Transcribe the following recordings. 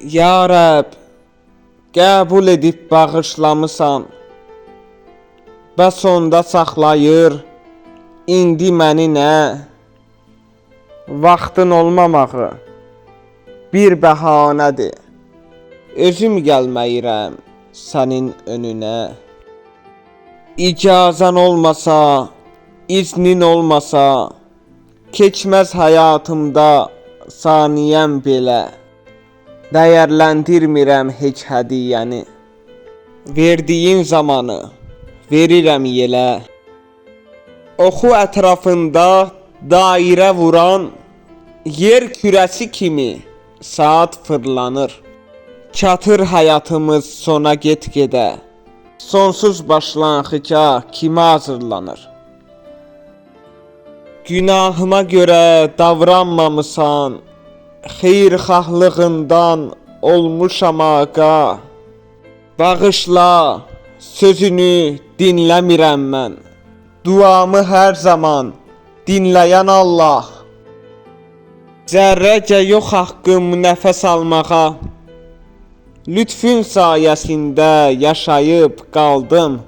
Ya Rəbb, qəbul edib bağışlamısan. Bəs onda saxlayır indi məni nə? Vaxtın olmamağı bir bəhanədir. Özüm gəlməyirəm sənin önünə. İcazən olmasa, iznin olmasa, keçməz həyatımda saniyəm belə. Dəyərləndirmirəm heç hədiyyəni. Verdiyin zamanı verirəm yelə. Oxu ətrafında dairə vuran yer kürəsi kimi saat fırlanır. Çatır həyatımız sona get-gedə. Sonsuz başlanğıca kimə hazırlanır? Günahıma görə davranmamısan, xeyirxahlığından olmuşam aqa. Bağışla, sözünü dinləmirəm mən. Duamı hər zaman dinləyən Allah. Zərrəcə yox haqqım nəfəs almağa. Lütfün sayəsində yaşayıb qaldım.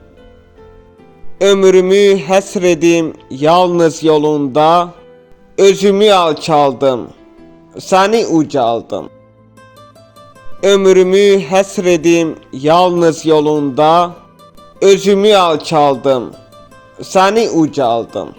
Ömrümü həsr edim yalnız yolunda. Özümü alçaldım. Səni ucaldım. Ömrümü həsr edim yalnız yolunda. Özümü alçaldım. Səni ucaldım.